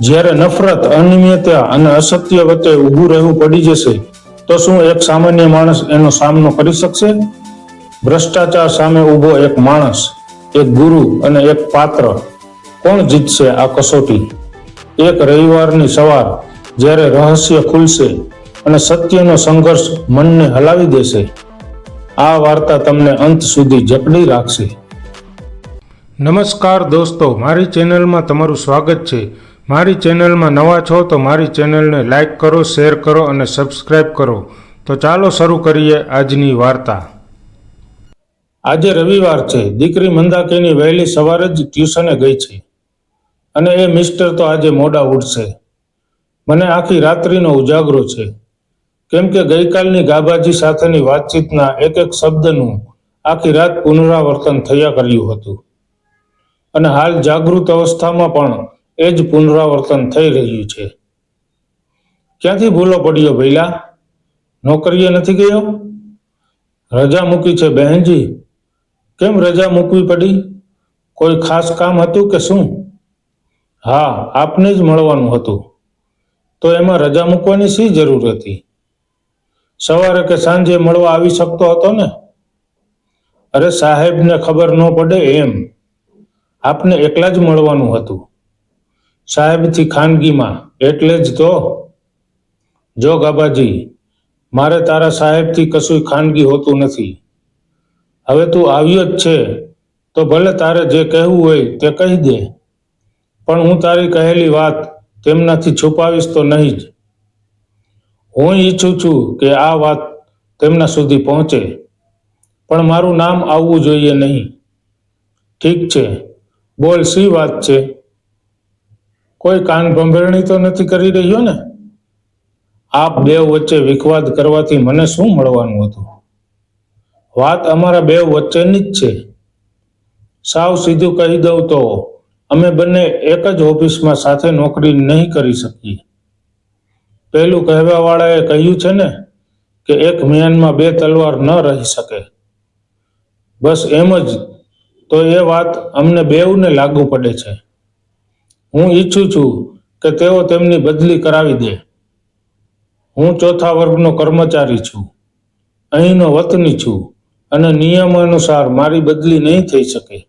જ્યારે નફરત, અનિયમિતતા અને અસત્ય વચ્ચે ઊભું રહેવું પડી જશે, તો શું એક સામાન્ય માણસ એનો સામનો કરી શકશે? ભ્રષ્ટાચાર સામે ઊભો એક માણસ, એક ગુરુ અને એક પાત્ર કોણ જીતશે આ કસોટી? એક રવિવારની સવાર જ્યારે રહસ્ય ખુલશે અને સત્યનો સંઘર્ષ મનને હલાવી દેશે, આ વાર્તા તમને અંત સુધી જકડી રાખશે. નમસ્કાર દોસ્તો, મારી ચેનલમાં તમારું સ્વાગત છે. મારી ચેનલમાં નવા છો તો મારી ચેનલને લાઇક કરો, શેર કરો અને સબસ્ક્રાઇબ કરો. તો ચાલો શરૂ કરીએ આજની વાર્તા. આજે રવિવાર છે. દીકરી મંદાકીની વહેલી સવારે જ ટ્યુશને ગઈ છે. અને એ મિસ્ટર તો આજે મોડા ઉઠશે. મને આખી રાત્રિનો ઉજાગરો છે. કેમ કે ગઈકાલની ગાબાજી સાથેની વાતચીતના એક એક શબ્દનું આખી રાત પુનરાવર્તન થયા કર્યું હતું. અને હાલ જાગૃત અવસ્થામાં પણ એ જ પુનરાવર્તન થઈ રહ્યું છે. ક્યાંથી ભૂલો પડ્યો ભૈલા નોકરીએ નથી ગયો? રજા મૂકી છે બહેનજી. કેમ રજા મૂકવી પડી? કોઈ ખાસ કામ હતું કે શું? હા, આપને જ મળવાનું હતું. તો એમાં રજા મૂકવાની શી જરૂર હતી? સવારે કે સાંજે મળવા આવી શકતો હતો ને? અરે સાહેબને ખબર ન પડે એમ. આપને એકલા જ મળવાનું હતું. સાહેબથી ખાનગીમાં, એટલે જ તો. જો ગાબાજી, મારે તારા સાહેબથી કશું ખાનગી હોતું નથી. હવે તું આવ્યો જ છે, તો ભલે તારે જે કહેવું હોય તે કહી દે. પણ હું તારી કહેલી વાત તેમનાથી છુપાવીશ તો નહીં જ. હું ઈચ્છું છું કે આ વાત તેમના સુધી પહોંચે, પણ મારું નામ આવવું જોઈએ નહીં. ઠીક છે, બોલ, શી વાત છે? કોઈ કાન ભંભેરણી તો નથી કરી રહ્યો ને? આપ બે વચ્ચે વિખવાદ કરવાથી મને શું મળવાનું હતું? વાત અમારા બે વચ્ચેની જ છે. સાવ સીધું કહી દઉં તો અમે બંને એક જ ઓફિસમાં સાથે નોકરી નહીં કરી શકીએ. પહેલું કહેવાવાળાએ કહ્યું છે ને કે એક મિયાનમાં બે તલવાર ન રહી શકે. બસ એમ જ. તો એ વાત અમને બેઉને લાગુ પડે છે. હું ઈચ્છું છું કે તેઓ તેમની બદલી કરાવી દે. હું ચોથા વર્ગનો કર્મચારી છું. અહીંનો વતની છું અને નિયમ અનુસાર મારી બદલી નહીં થઈ શકે.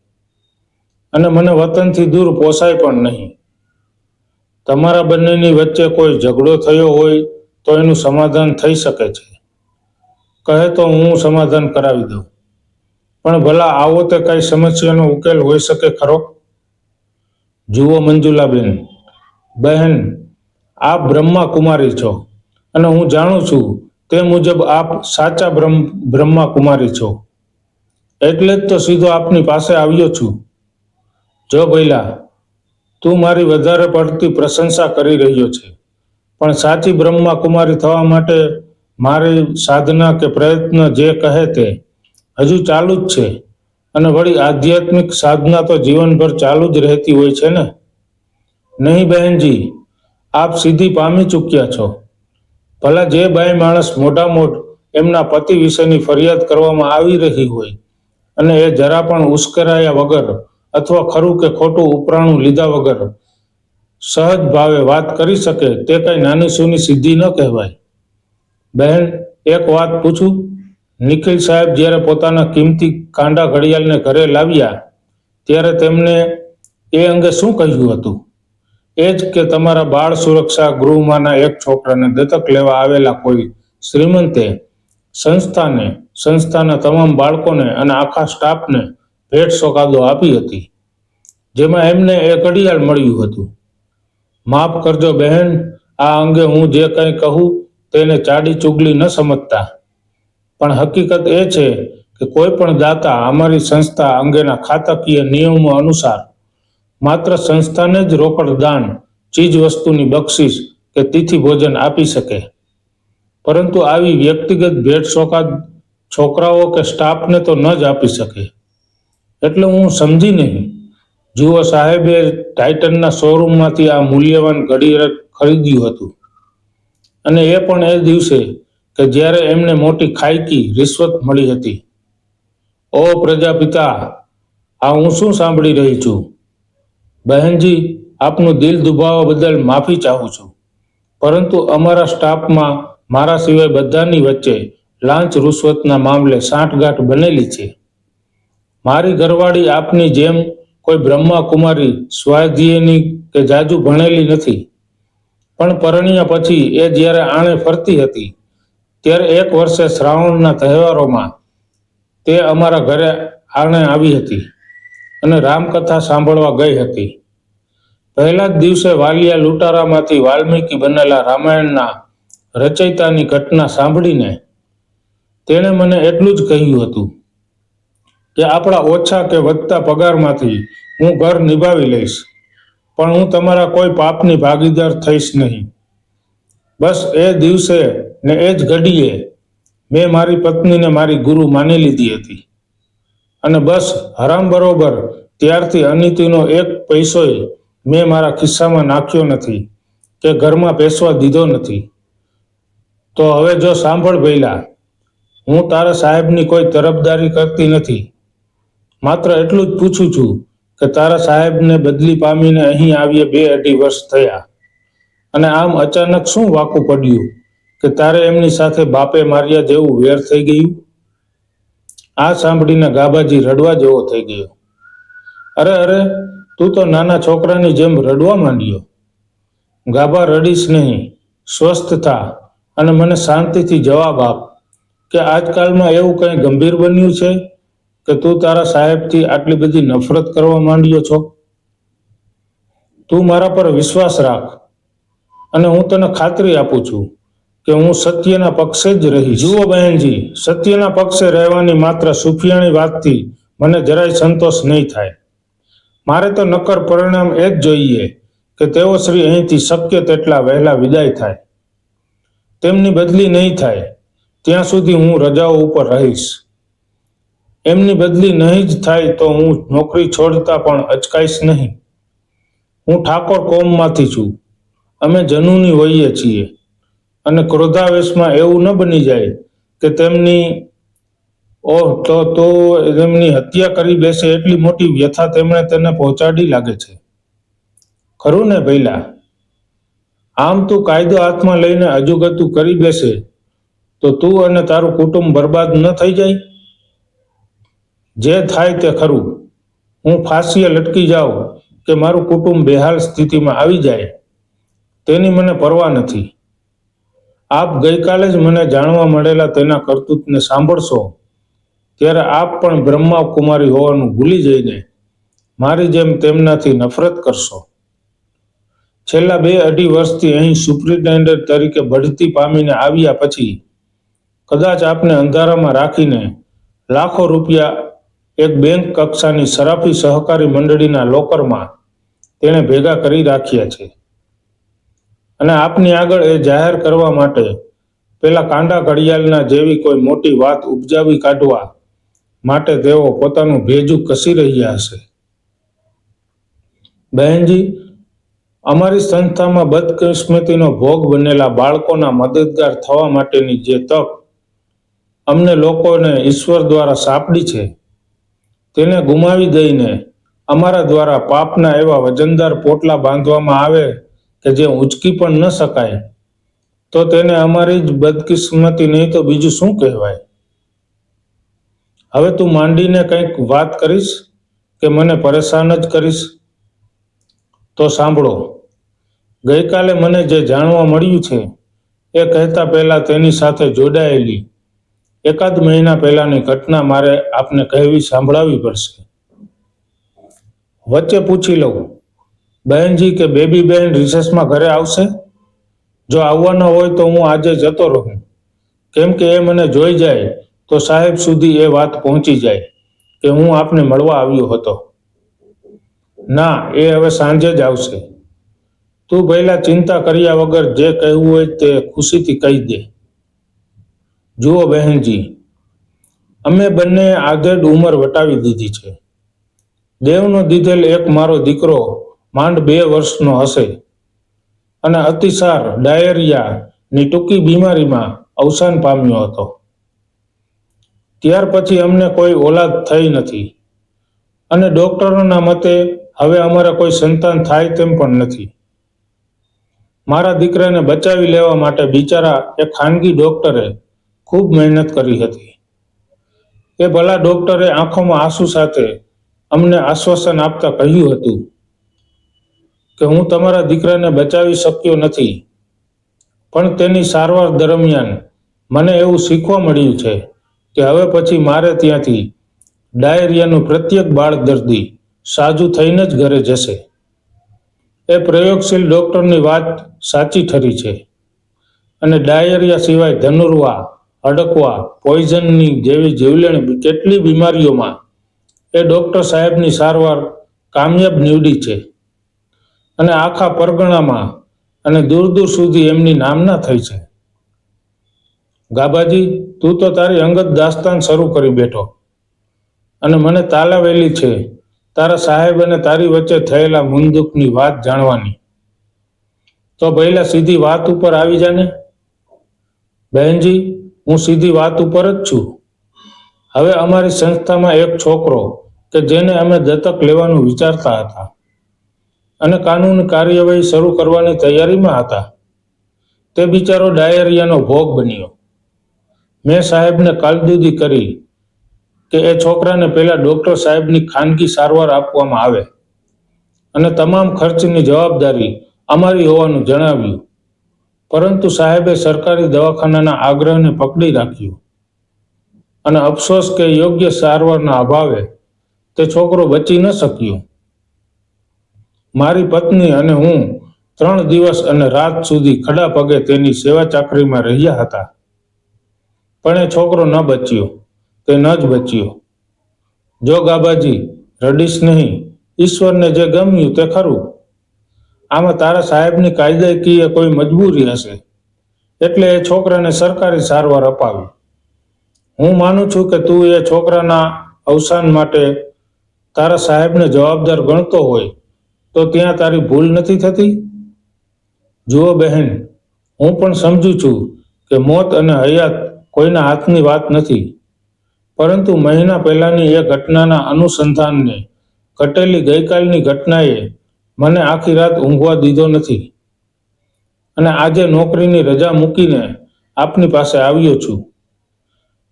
અને મને વતનથી દૂર પોસાય પણ નહીં. તમારા બંનેની વચ્ચે કોઈ ઝઘડો થયો હોય તો એનું સમાધાન થઈ શકે છે. કહે તો હું સમાધાન કરાવી દઉં. પણ ભલા આવો તે કઈ સમસ્યાનો ઉકેલ હોઈ શકે ખરો? જુઓ મંજુલાબેન, બહેન, આપ બ્રહ્મા કુમારી છો અને હું જાણું છું તે મુજબ આપ સાચા બ્રહ્મ કુમારી છો. એટલે જ તો સીધો આપની પાસે આવ્યો છું. જો ભૈલા તું મારી વધારે પડતી પ્રશંસા કરી રહ્યો છે, પણ સાચી બ્રહ્મા કુમારી થવા માટે મારી સાધના કે પ્રયત્ન જે કહે તે હજુ ચાલુ જ છે. અને વળી આધ્યાત્મિક સાધના તો જીવનભર ચાલુ જ રહેતી હોય છે ને? નહીં બહેનજી, આપ સીધી પામી ચૂક્યા છો. ભલા જે બાઈ માણસ મોટા મોટ એમના પતિ વિશેની ફરિયાદ કરવામાં આવી રહી હોય અને એ જરા પણ ઉશ્કેરાયા વગર અથવા ખરું કે ખોટું ઉપરાણું લીધા વગર સહજ ભાવે વાત કરી શકે તે કઈ નાની સૂની સિદ્ધિ ન કહેવાય. બહેન, એક વાત પૂછું? નિખિલ સાહેબ જ્યારે પોતાના કિંમતી કાંડા ઘડિયાળને ઘરે લાવ્યા, ત્યારે તેમને એ અંગે શું કહ્યું હતું? એ જ કે તમારા બાળ સુરક્ષા ગૃહમાંના એક છોકરાને દત્તક લેવા આવેલા કોઈ શ્રીમંતે સંસ્થાને, સંસ્થાના તમામ બાળકોને અને આખા સ્ટાફને ભેટ સોગાદો આપી હતી, જેમાં એમને એ ઘડિયાળ મળ્યું હતું. માફ કરજો બહેન, આ અંગે હું જે કંઈ કહું તેને ચાડી ચુગલી ન સમજતા. પણ હકીકત એ છે કે કોઈ પણ દાતા અમારી સંસ્થા અંગેના ખાતાકીય નિયમો અનુસાર માત્ર સંસ્થાને જ રોકડ દાન, ચીજ વસ્તુની બક્ષિસ કે તિથિ ભોજન આપી શકે. પરંતુ આવી વ્યક્તિગત ભેટ સોગાદ છોકરાઓ કે સ્ટાફને તો ન જ આપી શકે. એટલે હું સમજી નહીં જુઓ સાહેબે ટાઇટનના શોરૂમમાંથી આ મૂલ્યવાન ઘડિયાળ ખરીદ્યું હતું. અને એ પણ એ દિવસે કે જ્યારે એમને મોટી ખાયકી, રિશ્વત મળી હતી. ઓ પ્રજાપિતા, આ હું શું સાંભળી રહી છું? બહેનજી, આપનું દિલ દુભાવા બદલ માફી ચાહું છું. પરંતુ અમારા સ્ટાફમાં મારા સિવાય બધાની વચ્ચે લાંચ રૂશ્વતના મામલે સાંઠગાંઠ બનેલી છે. મારી ઘરવાળી આપની જેમ કોઈ બ્રહ્મા કુમારી સ્વાધ્યાયની કે જાજુ ભણેલી નથી. પણ પરણ્યા પછી એ જ્યારે આણે ફરતી હતી ત્યારે એક વર્ષે શ્રાવણના તહેવારોમાં તે અમારા ઘરે આણે આવી હતી અને રામકથા સાંભળવા ગઈ હતી. પહેલા જ દિવસે વાલિયા લૂંટારામાંથી વાલ્મીકી બનેલા રામાયણના રચયિતાની ઘટના સાંભળીને તેણે મને એટલું જ કહ્યું હતું કે આપણા ઓછા કે વધતા પગારમાંથી હું ઘર નિભાવી લઈશ, પણ હું તમારા કોઈ પાપની ભાગીદાર થઈશ નહીં. બસ એ દિવસે ને એ જ ઘડીએ મેં મારી પત્નીને મારી ગુરુ માની લીધી હતી. અને બસ હરામ બરોબર ત્યારથી અનિતિનો એક પૈસોય મેં મારા ખિસ્સામાં નાખ્યો નથી કે ઘરમાં પેસવા દીધો નથી. તો હવે જો સાંભળ પહેલા હું તારા સાહેબની કોઈ તરફદારી કરતી નથી. માત્ર એટલું જ પૂછું છું કે તારા સાહેબને બદલી પામીને અહીં આવીએ બે અઢી વર્ષ થયા. અને આમ અચાનક શું વાકું પડ્યું કે તારે એમની સાથે બાપે માર્યા જેવું વેર થઈ ગયું? આ સાંભળીને ગાભાજી રડવા જેવો થઈ ગયો. અરે અરે, તું તો નાના છોકરાની જેમ રડવા માંડ્યો. ગાભા રડીશ નહીં, સ્વસ્થ થા અને મને શાંતિથી જવાબ આપ કે આજકાલમાં એવું કંઈ ગંભીર બન્યું છે કે તું તારા સાહેબથી આટલી બધી નફરત કરવા માંડ્યો છો? તું મારા પર વિશ્વાસ રાખ. અને હું તને ખાતરી આપું છું કે હું સત્યના પક્ષે જ રહીશ. જુઓ બહેનજી, સત્યના પક્ષે રહેવાની માત્ર સુફિયાણી વાતથી મને જરાય સંતોષ નહીં થાય. મારે તો નક્કર પરિણામ એ જ જોઈએ કે તેઓ શ્રી અહીંથી શક્ય તેટલા વહેલા વિદાય થાય. તેમની બદલી નહીં થાય. ત્યાં સુધી હું રજાઓ ઉપર રહીશ. એમની બદલી નહીં જ થાય તો હું નોકરી છોડતા પણ અચકાઈશ નહીં. હું ઠાકોર કોમમાંથી છું. અમે જનુની હોઈએ છીએ. અને ક્રોધાવેશમાં એવું ન બની જાય કે તેમની ઓહ, તો તો તેમની હત્યા કરી બેસે એટલી મોટી વ્યથા તેમણે તેને પહોંચાડી લાગે છે. ખરું ને ભૈલા? આમ તું કાયદો હાથમાં લઈને અજુગતું કરી બેસે તો તું અને તારું કુટુંબ બરબાદ ન થઈ જાય? જે થાય તે ખરું. હું ફાંસીએ લટકી જાઉં કે મારું કુટુંબ બેહાલ સ્થિતિમાં આવી જાય. તેની મને પરવા નથી. આપ ગઈકાલે જ મને જાણવા મળેલા તેના કરતૂતને સાંભળશો. ત્યારે આપ પણ બ્રહ્મા કુમારી હોવાનું ભૂલી જઈને મારી જેમ તેમનાથી નફરત કરશો. છેલ્લા બે અઢી વર્ષથી અહીં સુપ્રિન્ટેન્ડન્ટ તરીકે બઢતી પામીને આવ્યા પછી કદાચ આપને અંધારામાં રાખીને લાખો રૂપિયા એક બેંક કક્ષાની સરાફી સહકારી મંડળીના લોકરમાં તેણે ભેગા કરી રાખ્યા છે. અને આપની આગળ એ જાહેર કરવા માટે પેલા કાંડા ઘડિયાળના જેવી કોઈ મોટી વાત ઉપજાવી કાઢવા માટે તેઓ પોતાનું ભેજું કસી રહ્યા હશે. બહેનજી, અમારી સંસ્થામાં બદકિસ્મતીનો ભોગ બનેલા બાળકોના મદદગાર થવા માટેની જે તક અમને લોકોને ઈશ્વર દ્વારા સાંપડી છે, તેને ગુમાવી દઈને અમારા દ્વારા પાપના એવા વજનદાર પોટલા બાંધવામાં આવે કે જે ઉંચકી પણ ન શકાય, તો તેને અમારી જ બદકિસ્મતી નહીં તો બીજું શું કહેવાય? હવે તું માંડીને કંઈક વાત કરીશ કે મને પરેશાન જ કરીશ? તો સાંભળો, ગઈકાલે મને જે જાણવા મળ્યું છે, એ કહેતા પહેલા તેની સાથે જોડાયેલી એકાદ મહિના પહેલાની ઘટના મારે આપને કહેવી સાંભળાવી પડશે. વચ્ચે પૂછી લઉં. બહેનજી કે બેબી બહેન રિસેસમાં ઘરે આવશે? જો આવવાના હોય તો હું આજે જતો રહું. કેમ કે એ મને જોઈ જાય તો સાહેબ સુધી એ વાત પહોંચી જાય કે હું આપને મળવા આવ્યો હતો. ના, એ હવે સાંજે જ આવશે. તું પહેલા ચિંતા કર્યા વગર જે કહેવું હોય તે ખુશીથી કહી દે. જુઓ બહેનજી, અમે બંને આધેડ ઉંમર વટાવી દીધી છે. દેવનો દીધેલ એક મારો દીકરો માંડ બે વર્ષનો હશે. અને અતિસાર ડાયરિયાની ટૂંકી બીમારીમાં અવસાન પામ્યો હતો. ત્યાર પછી અમને કોઈ ઓલાદ થઈ નથી. અને ડોક્ટરોના મતે હવે અમારે કોઈ સંતાન થાય તેમ પણ નથી. મારા દીકરાને બચાવી લેવા માટે બિચારા એ ખાનગી ડોક્ટરે ખૂબ મહેનત કરી હતી. એ ભલા ડોક્ટરે આંખોમાં આંસુ સાથે અમને આશ્વાસન આપતા કહ્યું હતું કે હું તમારા દીકરાને બચાવી શક્યો નથી. પણ તેની સારવાર દરમિયાન મને એવું શીખવા મળ્યું છે કે હવે પછી મારે ત્યાંથી ડાયરિયાનું પ્રત્યેક બાળ દર્દી સાજું થઈને જ ઘરે જશે. એ પ્રયોગશીલ ડૉક્ટરની વાત સાચી ઠરી છે. અને ડાયરિયા સિવાય ધનુર્વા, અડકવા, પોઈઝનની જેવી જીવલેણ કેટલી બીમારીઓમાં એ ડૉક્ટર સાહેબની સારવાર કામયાબ નીવડી છે. અને આખા પરગણામાં અને દૂર દૂર સુધી એમની નામના થઈ છે. ગાબાજી તું તો તારી અંગત દાસ્તાન શરૂ કરી બેઠો. અને મને તાલાવેલી છે. તારા સાહેબ અને તારી વચ્ચે થયેલા મુંદુકની વાત જાણવાની. તો પહેલા સીધી વાત ઉપર આવી જાને? બહેનજી, હું સીધી વાત ઉપર જ છું. હવે અમારી સંસ્થામાં એક છોકરો કે જેને અમે દત્તક લેવાનું વિચારતા હતા. અને કાનૂની કાર્યવાહી શરૂ કરવાની તૈયારીમાં હતા. તે બિચારો ડાયરિયાનો ભોગ બન્યો. મેં સાહેબને કાલદૂદી કરી કે એ છોકરાને પહેલા ડૉક્ટર સાહેબની ખાનગી સારવાર આપવામાં આવે અને તમામ ખર્ચની જવાબદારી અમારી હોવાનું જણાવ્યું. પરંતુ સાહેબે સરકારી દવાખાનાના આગ્રહને પકડી રાખ્યો. અને અફસોસ કે યોગ્ય સારવારના અભાવે તે છોકરો બચી ન શક્યો. મારી પત્ની અને હું ત્રણ દિવસ અને રાત સુધી ખડા પગે તેની સેવા ચાકરીમાં રહ્યા હતા. પણ એ છોકરો ન બચ્યો, તે ન જ બચ્યો. જો ગાબાજી, રડીશ નહીં, ઈશ્વરને જે ગમ્યું તે ખરું. આમાં તારા સાહેબની કાયદાકીય કોઈ મજબૂરી હશે. એટલે એ છોકરાને સરકારી સારવાર અપાવી. હું માનું છું કે તું એ છોકરાના અવસાન માટે તારા સાહેબને જવાબદાર ગણતો હોય. તો ત્યાં તારી ભૂલ નથી થતી? જુઓ બહેન, હું પણ સમજુ છું કે મોત અને હયાત કોઈના હાથની વાત નથી. પરંતુ મહિના પહેલાંની એ ઘટનાના અનુસંધાનને ઘટેલી ગઈકાલની ઘટનાએ મને આખી રાત ઊંઘવા દીધો નથી. અને આજે નોકરીની રજા મૂકીને આપની પાસે આવ્યો છું.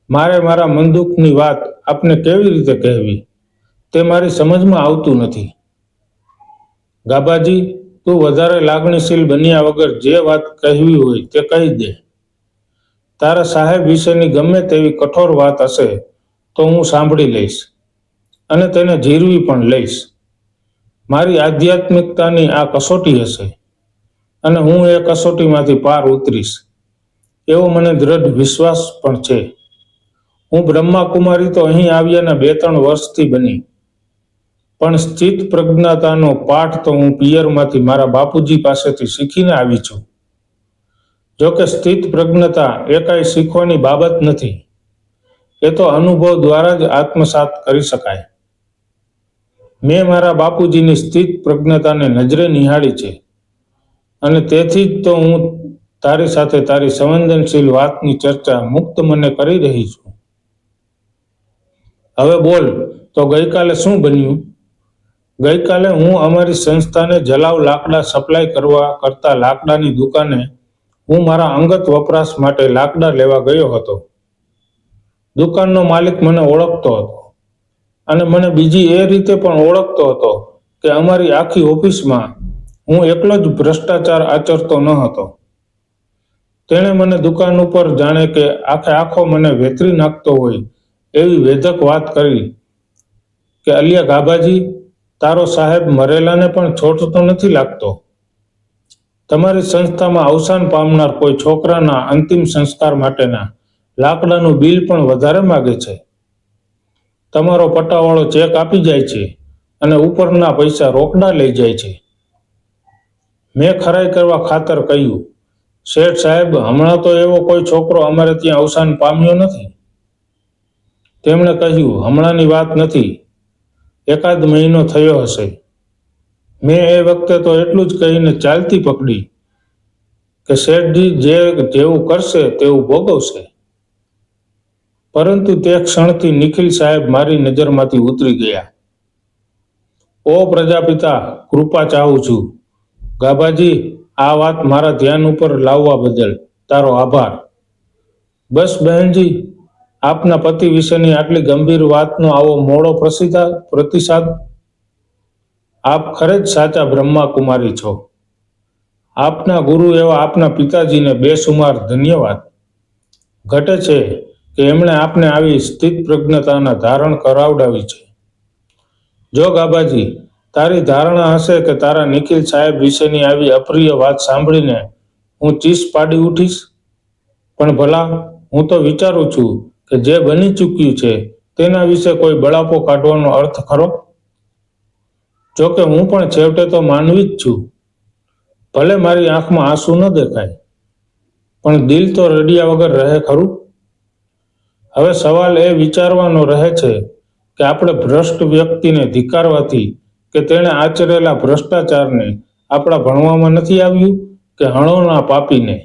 મારે મારા મનદુખની વાત આપને કેવી રીતે કહેવી? તે મારી સમજમાં આવતું નથી. ગાબાજી તું વધારે લાગણીશીલ બન્યા વગર જે વાત કહેવી હોય તે કહી દે. તારા સાહેબ વિશેની ગમે તેવી કઠોર વાત હશે તો હું સાંભળી લઈશ અને તેને જીરવી પણ લઈશ. મારી આધ્યાત્મિકતાની આ કસોટી હશે અને હું એ કસોટીમાંથી પાર ઉતરીશ. એવો મને દ્રઢ વિશ્વાસ પણ છે. હું બ્રહ્માકુમારી તો અહીં આવ્યાના બે ત્રણ વર્ષથી બની. પણ સ્થિત પ્રજ્ઞાતાનો પાઠ તો હું પિયરમાંથી મારા બાપુજી પાસેથી શીખીને આવી છું. જોકે સ્થિત પ્રજ્ઞતા એકાઈ શીખવાની બાબત નથી. એ તો અનુભવ દ્વારા જ આત્મસાત કરી શકાય. મેં મારા બાપુજીની સ્થિત પ્રજ્ઞતાને નજરે નિહાળી છે. અને તેથી જ તો હું તારી સાથે તારી સંવેદનશીલ વાતની ચર્ચા મુક્ત મને કરી રહી છું. હવે બોલ, તો ગઈકાલે શું બન્યું? ગઈકાલે હું અમારી સંસ્થાને જલાવ લાકડા સપ્લાય કરવા કરતા લાકડાની દુકાને હું મારા અંગત વપરાશ માટે લાકડા લેવા ગયો હતો. દુકાનનો માલિક મને ઓળખતો હતો અને મને બીજી એ રીતે પણ ઓળખતો હતો કે અમારી આખી ઓફિસમાં હું એકલો જ ભ્રષ્ટાચાર આચરતો ન હતો. તેણે મને દુકાન ઉપર જાણે કે આખે આખો મને વેતરી નાખતો હોય એવી વેધક વાત કરી કે, અલિયા ગાભાજી તારો સાહેબ મરેલાને પણ છોડતો નથી લાગતો. તમારી સંસ્થામાં અવસાન પામનાર કોઈ છોકરાના અંતિમ સંસ્કાર માટેના લાકડાનું બિલ પણ વધારે માગે છે. તમારો પટ્ટાવાળો ચેક આપી જાય છે અને ઉપરના પૈસા રોકડા લઈ જાય છે. મેં ખરાઈ કરવા ખાતર કહ્યું, શેઠ સાહેબ, હમણાં તો એવો કોઈ છોકરો અમારે ત્યાં અવસાન પામ્યો નથી. તેમણે કહ્યું, હમણાંની વાત નથી. એકાદ મહિનો થયો હશે. મેં એ વખતે તો એટલું જ કહીને ચાલતી પકડી કે શેઠજી જે જેવું કરશે તેવું ભોગવશે. પરંતુ તે ક્ષણથી નિખિલ સાહેબ મારી નજરમાંથી ઉતરી ગયા. ઓ પ્રજાપિતા, કૃપા ચાહું છું. ગાભાજી, આ વાત મારા ધ્યાન ઉપર લાવવા બદલ તારો આભાર. બસ બહેનજી આપના પતિ વિશેની આટલી ગંભીર વાતનો આવો મોડો પ્રસિદ્ધા પ્રતિસાદ આપ ખરે જ સાચા બ્રહ્મા કુમારી છો. આપના ગુરુ એવા આપના પિતાજીને બેસુમાર ધન્યવાદ. ઘટે છે કે એમણે આપને આવી સ્થિત પ્રજ્ઞતાના ધારણ કરાવડાવી છે. જો ગાબાજી, તારી ધારણા હશે કે તારા નિખિલ સાહેબ વિશેની આવી અપ્રિય વાત સાંભળીને હું ચીસ પાડી ઉઠીશ? પણ ભલા, હું તો વિચારું છું કે જે બની ચૂક્યું છે, તેના વિશે કોઈ બળાપો કાઢવાનો અર્થ ખરો? જોકે હું પણ છેવટે તો માનવી જ છું. ભલે મારી આંખમાં આંસુ ન દેખાય, પણ દિલ તો રડ્યા વગર રહે ખરું? હવે સવાલ એ વિચારવાનો રહે છે કે આપણે ભ્રષ્ટ વ્યક્તિને ધિકારવાથી કે તેણે આચરેલા ભ્રષ્ટાચારને આપણા ભણવામાં નથી આવ્યું કે હણોના પાપીને?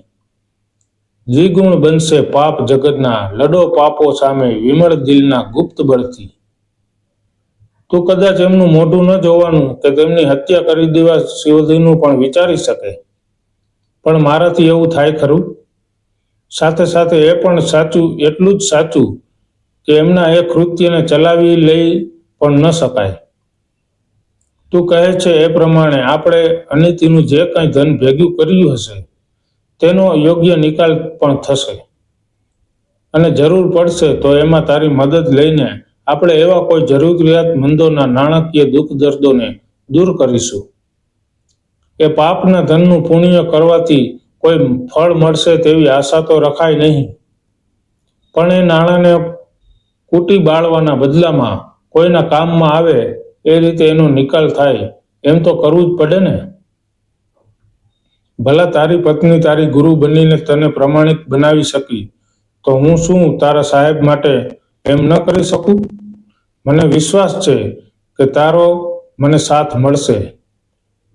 દ્વિગુણ બનશે પાપ જગતના. લડો પાપો સામે વિમળ દિલના ગુપ્ત બળથી. તું કદાચ એમનું મોઢું ન જોવાનું કે તેમની હત્યા કરી દેવા સુધીનું પણ વિચારી શકે. પણ મારાથી એવું થાય ખરું? સાથે સાથે એ પણ સાચું, એટલું જ સાચું કે એમના એ કૃત્યને ચલાવી લઈ પણ ન શકાય. તું કહે છે એ પ્રમાણે આપણે અનિતિનું જે કંઈ ધન ભેગું કર્યું હશે તેનો યોગ્ય નિકાલ પણ થશે. અને જરૂર પડશે તો એમાં તારી મદદ લઈને આપણે એવા કોઈ જરૂરિયાતમંદોના નાણાકીય દુઃખ દર્દોને દૂર કરીશું. એ પાપના ધનનું પુણ્ય કરવાથી કોઈ ફળ મળશે તેવી આશા તો રખાય નહીં. પણ એ નાણાંને કૂટી બાળવાના બદલામાં કોઈના કામમાં આવે એ રીતે એનો નિકાલ થાય. એમ તો કરવું જ પડે ને? ભલા તારી પત્ની તારી ગુરુ બનીને તને પ્રમાણિત બનાવી શકી, તો હું શું તારા સાહેબ માટે એમ ન કરી શકું? મને વિશ્વાસ છે કે તારો મને સાથ મળશે.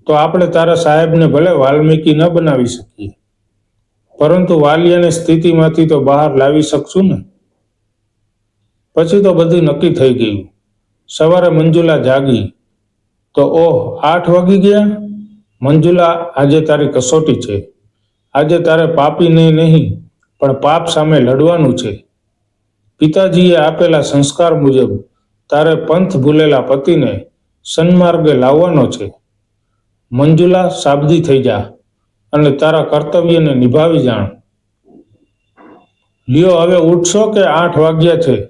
તો આપણે તારા સાહેબને ભલે વાલ્મીકી ન બનાવી શકીએ, પરંતુ વાલિયાની સ્થિતિમાંથી તો બહાર લાવી શકશું ને? પછી તો બધું નક્કી થઈ ગયું. સવારે મંજુલા જાગી, તો ઓહ, આઠ વાગી ગયા? મંજુલા, આજે તારી કસોટી છે. આજે તારે પાપીને નહીં, પણ પાપ સામે લડવાનું છે. પિતાજીએ આપેલા સંસ્કાર મુજબ તારે પંથ ભૂલેલા પતિને સન્માર્ગે લાવવાનો છે. મંજુલા, સાબદી થઈ જા અને તારા કર્તવ્યને નિભાવી જાણ. લ્યો, હવે ઉઠશો કે આઠ વાગ્યા છે?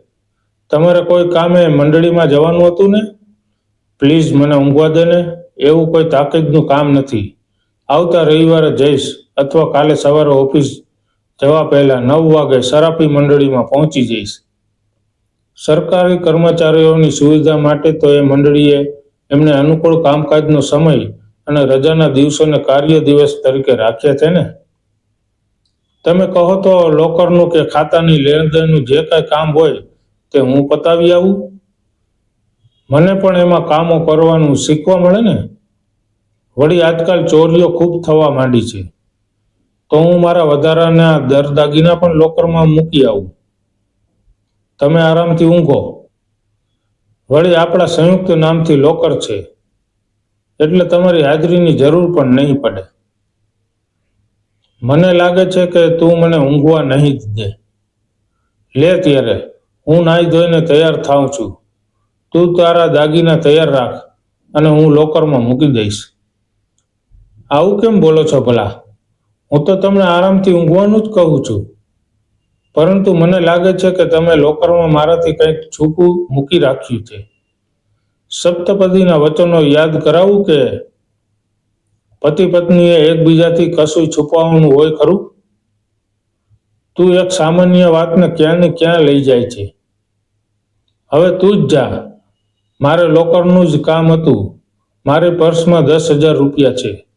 તમારે કોઈ કામે મંડળીમાં જવાનું હતું ને? પ્લીઝ મને ઊંઘવા દે ને. એવું કોઈ તાકીદનું કામ નથી. આવતા રવિવારે જઈશ અથવા કાલે સવારે ઓફિસ જવા પહેલા નવ વાગે સરાપી મંડળીમાં પહોંચી જઈશ. સરકારી કર્મચારીઓની સુવિધા માટે તો એ મંડળીએ એમને અનુકૂળ કામકાજનો સમય અને રજાના દિવસોને કાર્ય દિવસ તરીકે રાખ્યા છે ને? તમે કહો તો લોકરનું કે ખાતાની લેણદેણનું જે કાંઈ કામ હોય તે હું પતાવી આવું? મને પણ એમાં કામો કરવાનું શીખવા મળે ને? વળી આજકાલ ચોરીઓ ખૂબ થવા માંડી છે. તો હું મારા વધારાના દર દાગીના પણ લોકરમાં મૂકી આવું. તમે આરામથી ઊંઘો. વળી આપણા સંયુક્ત નામથી લોકર છે. એટલે તમારી હાજરીની જરૂર પણ નહીં પડે. મને લાગે છે કે તું મને ઊંઘવા નહીં જ દે. લે ત્યારે, હું નાહી ધોઈને તૈયાર થાઉં છું. તું તારા દાગીના તૈયાર રાખ અને હું લોકરમાં મૂકી દઈશ. આવું કેમ બોલો છો ભલા? હું તો તમને આરામથી ઊંઘવાનું જ કહું છું. પરંતુ મને લાગે છે કે તમે લોકરમાં મારાથી કંઈક છૂપું મૂકી રાખ્યું છે. સપ્તપદીના વચનો યાદ કરાવું કે પતિ પત્નીએ એકબીજાથી કશું છુપાવવાનું હોય ખરું? તું એક સામાન્ય વાતને ક્યાં ને ક્યાં લઈ જાય છે? હવે તું જ જા. મારે લોકરનું જ કામ હતું. મારે પર્સમાં દસ હજાર રૂપિયા છે.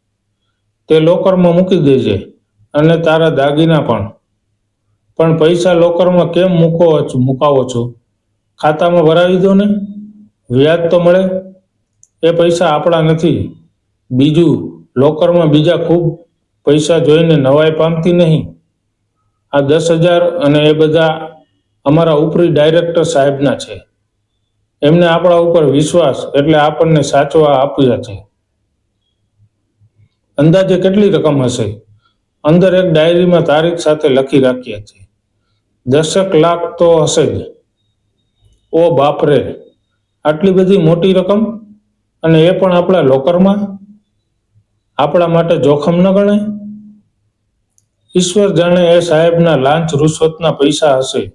તે લોકરમાં મૂકી દેજે અને તારા દાગીના પણ. પણ પૈસા લોકરમાં કેમ મૂકો મુકાવો છો? ખાતામાં ભરાવી દો ને. વ્યાજ તો મળે. એ પૈસા આપણા નથી. બીજું, લોકરમાં બીજા ખૂબ પૈસા જોઈને નવાઈ પામતી નહીં. આ દસ હજાર અને એ બધા અમારા ઉપરી ડાયરેક્ટર સાહેબના છે. એમને આપણા ઉપર વિશ્વાસ એટલે આપણને સાચવા આપ્યા છે. અંદાજે કેટલી રકમ હશે? અંદર એક ડાયરીમાં તારીખ સાથે લખી રાખ્યા છે. દશક લાખ તો હશે જ. ઓ બાપરે, આટલી બધી મોટી રકમ? અને એ પણ આપણા લોકરમાં? આપણા માટે જોખમ ન ગણાય? ઈશ્વર જાણે એ સાહેબના લાંચ રૂશ્વતના પૈસા હશે.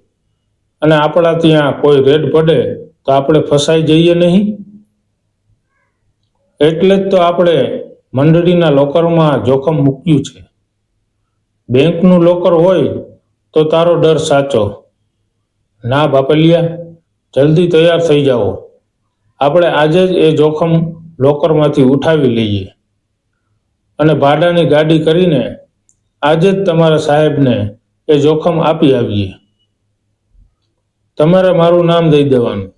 અને આપણા ત્યાં કોઈ રેડ પડે તો આપણે ફસાઈ જઈએ નહીં? એટલે જ તો આપણે મંડળીના લોકરમાં જોખમ મૂક્યું છે. બેંકનું લોકર હોય તો તારો ડર સાચો. ના બાપલિયા, જલ્દી તૈયાર થઈ જાઓ. આપણે આજે જ એ જોખમ લોકરમાંથી ઉઠાવી લઈએ. અને ભાડાની ગાડી કરીને આજે જ તમારા સાહેબને એ જોખમ આપી આવીએ. તમારે મારું નામ દઈ દેવાનું.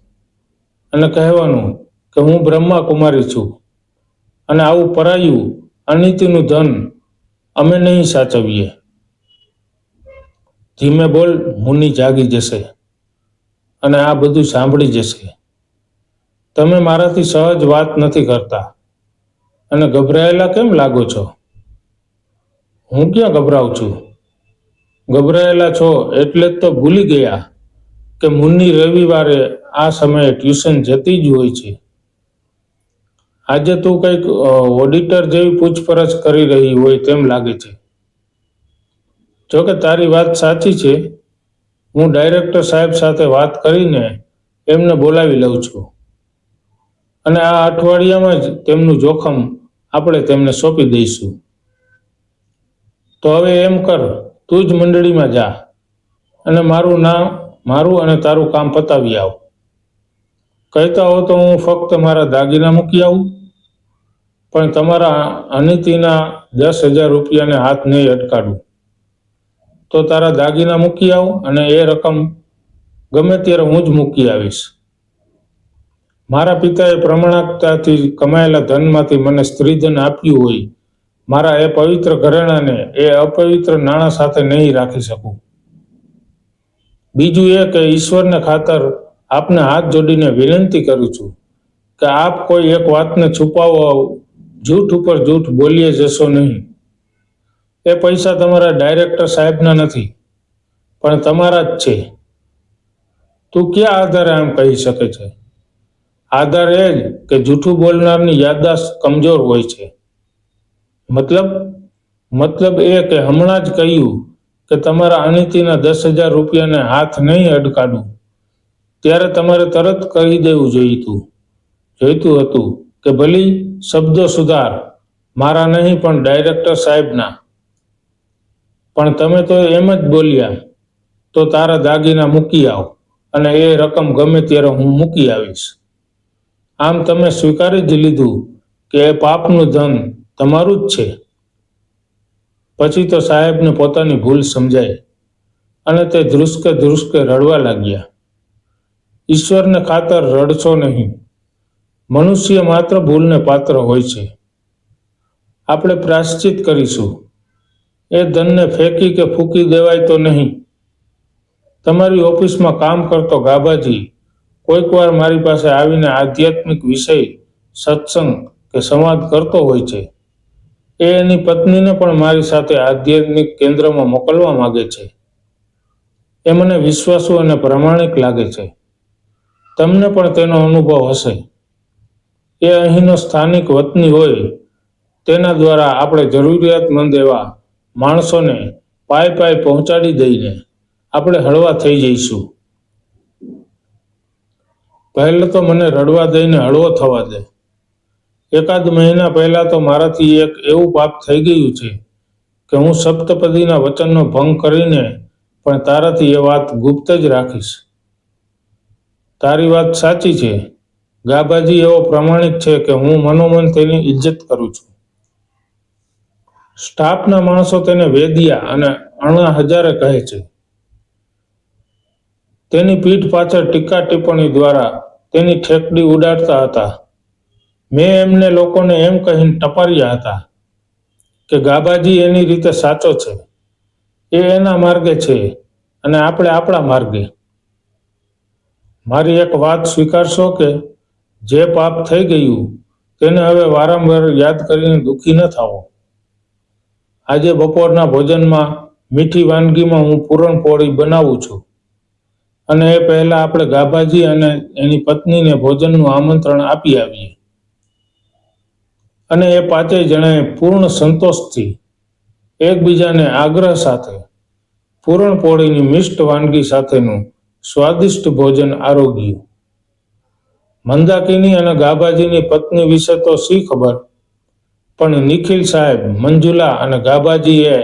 અને કહેવાનું કે હું બ્રહ્મા કુમારી છું. અને આવું પરાયું, અનિતિનું ધન અમે નહીં સાચવીએ. ધીમે બોલ, મુનિ જાગી જશે. અને આ બધું સાંભળી જશે. તમે મારાથી સહજ વાત નથી કરતા. અને ગભરાયેલા કેમ લાગો છો? હું ક્યાં ગભરાઉં છું? ગભરાયેલા છો એટલે જ તો ભૂલી ગયા. કે મુન્ની રવિવારે આ સમયે ટ્યુશન જતી જ હોય છે. આજે તું કંઈક ઓડિટર જેવી પૂછપરછ કરી રહી હોય તેમ લાગે છે. જોકે તારી વાત સાચી છે. હું ડાયરેક્ટર સાહેબ સાથે વાત કરીને એમને બોલાવી લઉં છું. અને આ અઠવાડિયામાં જ તેમનું જોખમ આપણે તેમને સોંપી દઈશું. તો હવે એમ કર, તું જ મંડળીમાં જા. અને મારું નામ મારું અને તારું કામ પતાવી આવ. કહેતા હો તો હું ફક્ત મારા દાગીના મૂકી આવું, પણ તમારા અનિતિના દસ હજાર રૂપિયાને હાથ નહીં અટકાડું. તો તારા દાગીના મૂકી આવ અને એ રકમ ગમે ત્યારે હું જ મૂકી આવીશ. મારા પિતાએ પ્રમાણતાથી કમાયેલા ધનમાંથી મને સ્ત્રીધન આપ્યું હોય, મારા એ પવિત્ર ઘરેણાને એ અપવિત્ર નાણાં સાથે નહીં રાખી શકું. બીજું એ કે ઈશ્વરને ખાતર આપને હાથ જોડીને વિનંતી કરું છું કે આપ કોઈ એક વાતને છુપાવો, જૂઠ ઉપર જૂઠ બોલીએ જશો નહીં. એ પૈસા તમારા ડાયરેક્ટર સાહેબના નથી, પણ તમારા જ છે. તું ક્યાં આધારે આમ કહી શકે છે? આધાર એ જ કે જૂઠું બોલનારની યાદદાસ્ત કમજોર હોય છે. મતલબ મતલબ એ કે હમણાં જ કહ્યું કે તમારા અનિતિના દસ હજાર રૂપિયાને હાથ નહીં અડકાડું. ત્યારે તમારે તરત કહી દેવું જોઈતું. જોઈતું હતું કે ભલી શબ્દો સુધાર, મારા નહીં પણ ડાયરેક્ટર સાહેબના. પણ તમે તો એમ જ બોલ્યા, તો તારા દાગીના મૂકી આવ અને એ રકમ ગમે ત્યારે હું મૂકી આવીશ. આમ તમે સ્વીકારી જ લીધું કે એ પાપનું ધન તમારું જ છે. પછી તો સાહેબને પોતાની ભૂલ સમજાય અને તે ધ્રુસકે ધ્રુસકે રડવા લાગ્યા. ઈશ્વરને ખાતર રડશો નહીં. મનુષ્ય માત્ર ભૂલને પાત્ર હોય છે. આપણે પ્રાશ્ચિત કરીશું. એ ધનને ફેંકી કે ફૂંકી દેવાય તો નહીં. તમારી ઓફિસમાં કામ કરતો ગાબાજી કોઈક વાર મારી પાસે આવીને આધ્યાત્મિક વિષય, સત્સંગ કે સંવાદ કરતો હોય છે. એ એની પત્નીને પણ મારી સાથે આધ્યાત્મિક કેન્દ્રમાં મોકલવા માગે છે. એ મને વિશ્વાસુ અને પ્રમાણિક લાગે છે. તમને પણ તેનો અનુભવ હશે. એ અહીંનો સ્થાનિક વતની હોય, તેના દ્વારા આપણે જરૂરિયાતમંદ એવા માણસોને પાય પાય પહોંચાડી દઈને આપણે હળવા થઈ જઈશું. પહેલા તો મને રડવા દઈને હળવો થવા દે. એકાદ મહિના પહેલા તો મારાથી એક એવું પાપ થઈ ગયું છે કે હું સપ્તપદીના વચનનો ભંગ કરીને પણ તારાથી એ વાત ગુપ્ત જ રાખીશ. તારી વાત સાચી છે. ગાબાજી એવો પ્રમાણિક છે કે હું મનોમન તેની ઇજ્જત કરું છું. સ્ટાફના માણસો તેને વેદિયા અને અણા હજારે કહે છે. તેની પીઠ પાછળ ટીકા ટિપ્પણી દ્વારા તેની ઠેકડી ઉડાડતા હતા. મેં એમને લોકોને એમ કહીને ટપાર્યા હતા કે ગાબાજી એની રીતે સાચો છે. એ એના માર્ગે છે અને આપણે આપણા માર્ગે. મારી એક વાત સ્વીકારશો કે જે પાપ થઈ ગયું તેને હવે વારંવાર યાદ કરીને દુઃખી ન થાવો આજે બપોરના ભોજનમાં મીઠી વાનગીમાં હું પૂરણપોળી બનાવું છું અને એ પહેલાં આપણે ગાભાજી અને એની પત્નીને ભોજનનું આમંત્રણ આપી આવીએ. અને એ પાંચેય જણાએ પૂર્ણ સંતોષથી એકબીજાને આગ્રહ સાથે, પૂરણપોળીની મિષ્ટ વાનગી સાથેનું સ્વાદિષ્ટ ભોજન આરોગ્યું. મંદાકિની અને ગાભાજીની પત્ની વિશે તો શી ખબર? પણ નિખિલ સાહેબ, મંજુલા અને ગાબાજીએ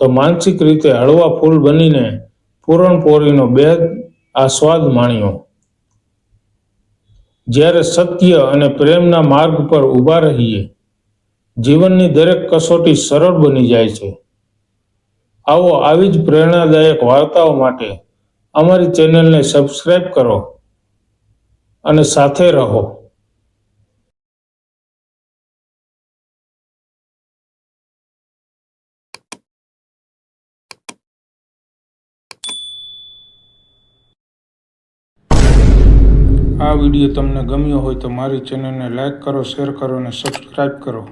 તો માનસિક રીતે હળવા ફૂલ બનીને પૂરણપોળીનો બેદ આસ્વાદ માણ્યો. જ્યારે સત્ય અને પ્રેમના માર્ગ પર ઊભા રહીએ જીવનની દરેક કસોટી સરળ બની જાય છે. આવો આવી જ પ્રેરણાદાયક વાર્તાઓ માટે અમારી ચેનલને સબસ્ક્રાઈબ કરો અને સાથે રહો. આ વીડિયો તમને ગમ્યો હોય તો મારી ચેનલને લાઈક કરો, શેર કરો અને સબસ્ક્રાઈબ કરો.